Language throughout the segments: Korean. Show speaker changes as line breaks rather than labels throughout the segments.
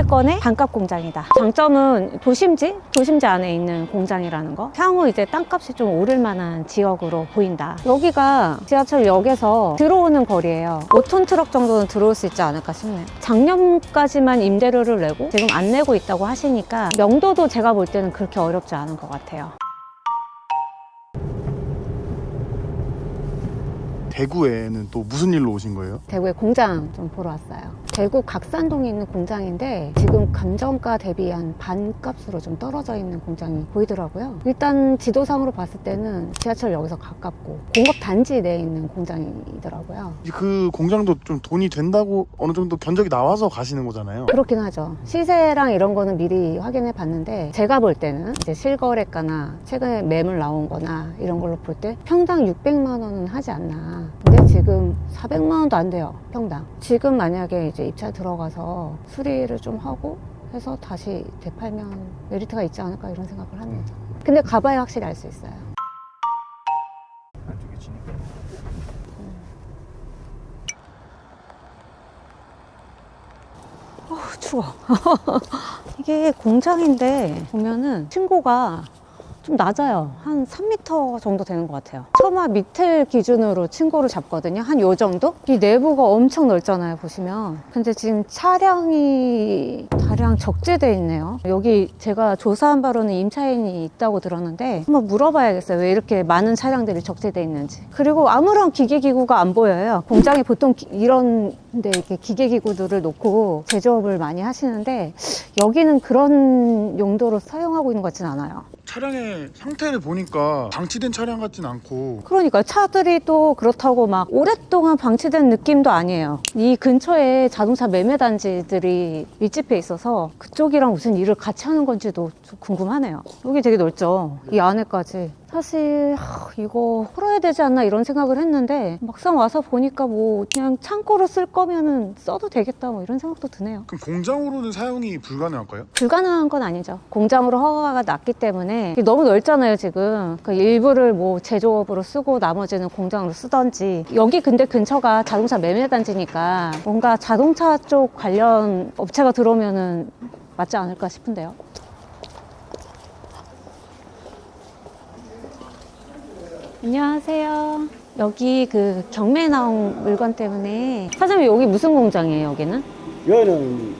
역세권의 반값 공장이다. 장점은 도심지? 도심지 안에 있는 공장이라는 거. 향후 이제 땅값이 좀 오를 만한 지역으로 보인다. 여기가 지하철역에서 들어오는 거리예요. 5톤 트럭 정도는 들어올 수 있지 않을까 싶네요. 작년까지만 임대료를 내고 지금 안 내고 있다고 하시니까 명도도 제가 볼 때는 그렇게 어렵지 않은 것 같아요.
대구에는 또 무슨 일로 오신 거예요?
대구에 공장 좀 보러 왔어요. 대구 각산동에 있는 공장인데 지금 감정가 대비 한 반값으로 좀 떨어져 있는 공장이 보이더라고요. 일단 지도상으로 봤을 때는 지하철역에서 가깝고 공업 단지 내에 있는 공장이더라고요.
그 공장도 좀 돈이 된다고 어느 정도 견적이 나와서 가시는 거잖아요.
그렇긴 하죠. 시세랑 이런 거는 미리 확인해 봤는데 제가 볼 때는 이제 실거래가나 최근에 매물 나온 거나 이런 걸로 볼 때 평당 600만 원은 하지 않나. 근데 지금 400만 원도 안 돼요. 평당. 지금 만약에 이제 입찰 들어가서 수리를 좀 하고 해서 다시 되팔면 메리트가 있지 않을까 이런 생각을 합니다. 근데 가봐야 확실히 알 수 있어요. 어우, 추워. 이게 공장인데 보면은 층고가 좀 낮아요. 한 3m 정도 되는 것 같아요. 처마 밑을 기준으로 층고를 잡거든요. 한 요 정도? 이 내부가 엄청 넓잖아요, 보시면. 근데 지금 차량이 다량 적재돼 있네요. 여기 제가 조사한 바로는 임차인이 있다고 들었는데 한번 물어봐야겠어요. 왜 이렇게 많은 차량들이 적재돼 있는지. 그리고 아무런 기계기구가 안 보여요. 공장에 보통 기- 이런 데 이렇게 기계기구들을 놓고 제조업을 많이 하시는데 여기는 그런 용도로 사용하고 있는 것 같진 않아요.
차량의 상태를 보니까 방치된 차량 같진 않고
그러니까 차들이 또 그렇다고 막 오랫동안 방치된 느낌도 아니에요. 이 근처에 자동차 매매 단지들이 밀집해 있어서 그쪽이랑 무슨 일을 같이 하는 건지도 좀 궁금하네요. 여기 되게 넓죠. 이 안에까지. 사실 하, 이거 풀어야 되지 않나 이런 생각을 했는데 막상 와서 보니까 뭐 그냥 창고로 쓸 거면은 써도 되겠다 뭐 이런 생각도 드네요.
그럼 공장으로는 사용이 불가능할까요?
불가능한 건 아니죠. 공장으로 허가가 났기 때문에 너무 넓잖아요, 지금. 그 일부를 뭐 제조업으로 쓰고 나머지는 공장으로 쓰던지. 여기 근데 근처가 자동차 매매 단지니까 뭔가 자동차 쪽 관련 업체가 들어오면은 맞지 않을까 싶은데요. 안녕하세요. 여기 그 경매 나온 물건 때문에 사장님 여기 무슨 공장이에요, 여기는?
여기는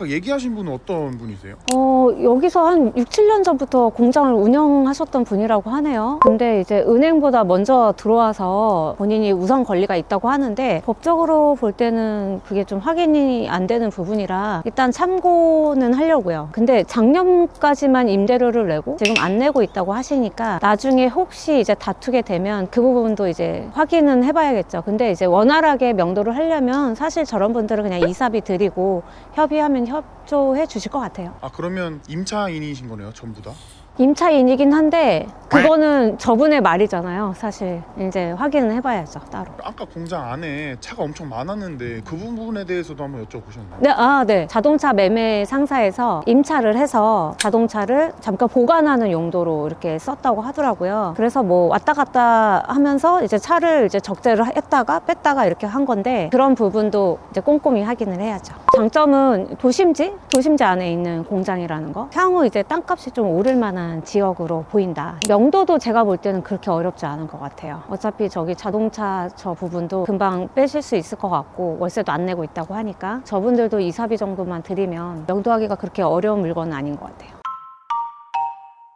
아까 얘기하신 분은 어떤 분이세요?
어, 여기서 한 6, 7년 전부터 공장을 운영하셨던 분이라고 하네요. 근데 이제 은행보다 먼저 들어와서 본인이 우선 권리가 있다고 하는데 법적으로 볼 때는 그게 좀 확인이 안 되는 부분이라 일단 참고는 하려고요. 근데 작년까지만 임대료를 내고 지금 안 내고 있다고 하시니까 나중에 혹시 이제 다투게 되면 그 부분도 이제 확인은 해봐야겠죠. 근데 이제 원활하게 명도를 하려면 사실 저런 분들은 그냥 이사비 드리고 협의하면 협조해 주실 것 같아요.
아 그러면 임차인이신 거네요 전부 다?
임차인이긴 한데 그거는 저분의 말이잖아요. 사실 이제 확인은 해봐야죠 따로.
아까 공장 안에 차가 엄청 많았는데 그 부분에 대해서도 한번 여쭤보셨나요?
네, 아, 네. 자동차 매매 상사에서 임차를 해서 자동차를 잠깐 보관하는 용도로 이렇게 썼다고 하더라고요. 그래서 뭐 왔다 갔다 하면서 이제 차를 이제 적재를 했다가 뺐다가 이렇게 한 건데 그런 부분도 이제 꼼꼼히 확인을 해야죠. 장점은 도심지? 도심지 안에 있는 공장이라는 거. 향후 이제 땅값이 좀 오를 만한 지역으로 보인다. 명도도 제가 볼 때는 그렇게 어렵지 않은 것 같아요. 어차피 저기 자동차 저 부분도 금방 빼실 수 있을 것 같고 월세도 안 내고 있다고 하니까 저분들도 이사비 정도만 드리면 명도하기가 그렇게 어려운 물건은 아닌 것 같아요.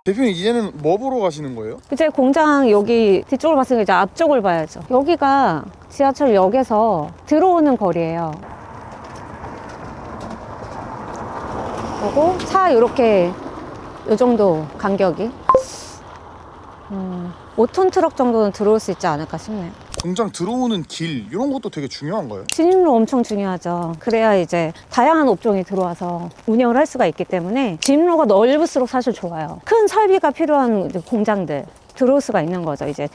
대표님 이제는 뭐 보러 가시는 거예요?
이제 공장 여기 뒤쪽을 봤으니까 이제 앞쪽을 봐야죠. 여기가 지하철역에서 들어오는 거리예요. 그리고 차 이렇게 이 정도 간격이 음, 5톤 트럭 정도는 들어올 수 있지 않을까 싶네요.
공장 들어오는 길 이런 것도 되게 중요한가요?
진입로 엄청 중요하죠. 그래야 이제 다양한 업종이 들어와서 운영을 할 수가 있기 때문에 진입로가 넓을수록 사실 좋아요. 큰 설비가 필요한 이제 공장들 들어올 수가 있는 거죠, 이제.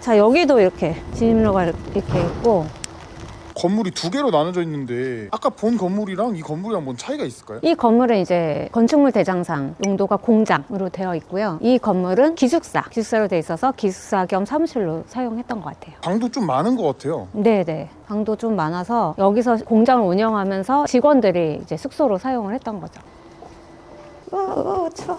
자, 여기도 이렇게 진입로가 이렇게 있고,
건물이 두 개로 나눠져 있는데 아까 본 건물이랑 이 건물이랑 뭔 차이가 있을까요?
이 건물은 이제 건축물 대장상 용도가 공장으로 되어 있고요. 이 건물은 기숙사, 기숙사로 되어 있어서 기숙사 겸 사무실로 사용했던 것 같아요.
방도 좀 많은 것 같아요.
네네. 방도 좀 많아서 여기서 공장을 운영하면서 직원들이 이제 숙소로 사용을 했던 거죠. 우, 우, 추워.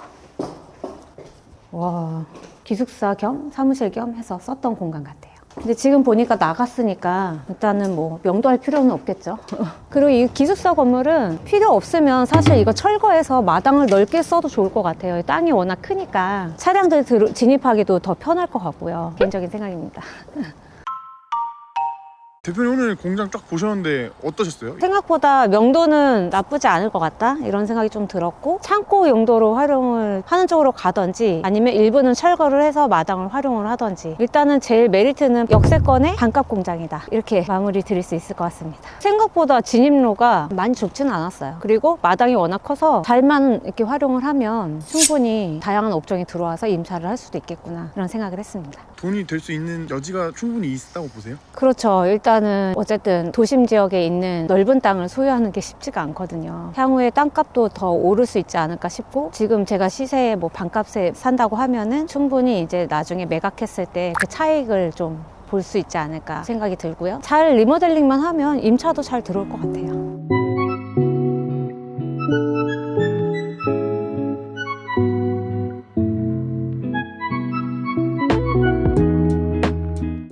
와, 기숙사 겸 사무실 겸 해서 썼던 공간 같아요. 근데 지금 보니까 나갔으니까 일단은 뭐 명도할 필요는 없겠죠. 그리고 이 기숙사 건물은 필요 없으면 사실 이거 철거해서 마당을 넓게 써도 좋을 것 같아요. 땅이 워낙 크니까 차량들 들- 진입하기도 더 편할 것 같고요. 개인적인 생각입니다.
대표님 오늘 공장 쫙 보셨는데 어떠셨어요?
생각보다 명도는 나쁘지 않을 것 같다 이런 생각이 좀 들었고 창고 용도로 활용을 하는 쪽으로 가든지 아니면 일부는 철거를 해서 마당을 활용을 하든지 일단은 제일 메리트는 역세권의 반값 공장이다 이렇게 마무리 드릴 수 있을 것 같습니다 생각보다 진입로가 많이 좁지는 않았어요 그리고 마당이 워낙 커서 잘만 이렇게 활용을 하면 충분히 다양한 업종이 들어와서 임차를 할 수도 있겠구나 이런 생각을 했습니다
돈이 될 수 있는 여지가 충분히 있다고 보세요?
그렇죠. 일단은 어쨌든 도심 지역에 있는 넓은 땅을 소유하는 게 쉽지가 않거든요. 향후에 땅값도 더 오를 수 있지 않을까 싶고 지금 제가 시세에 뭐 반값에 산다고 하면은 충분히 이제 나중에 매각했을 때 그 차익을 좀 볼 수 있지 않을까 생각이 들고요. 잘 리모델링만 하면 임차도 잘 들어올 것 같아요.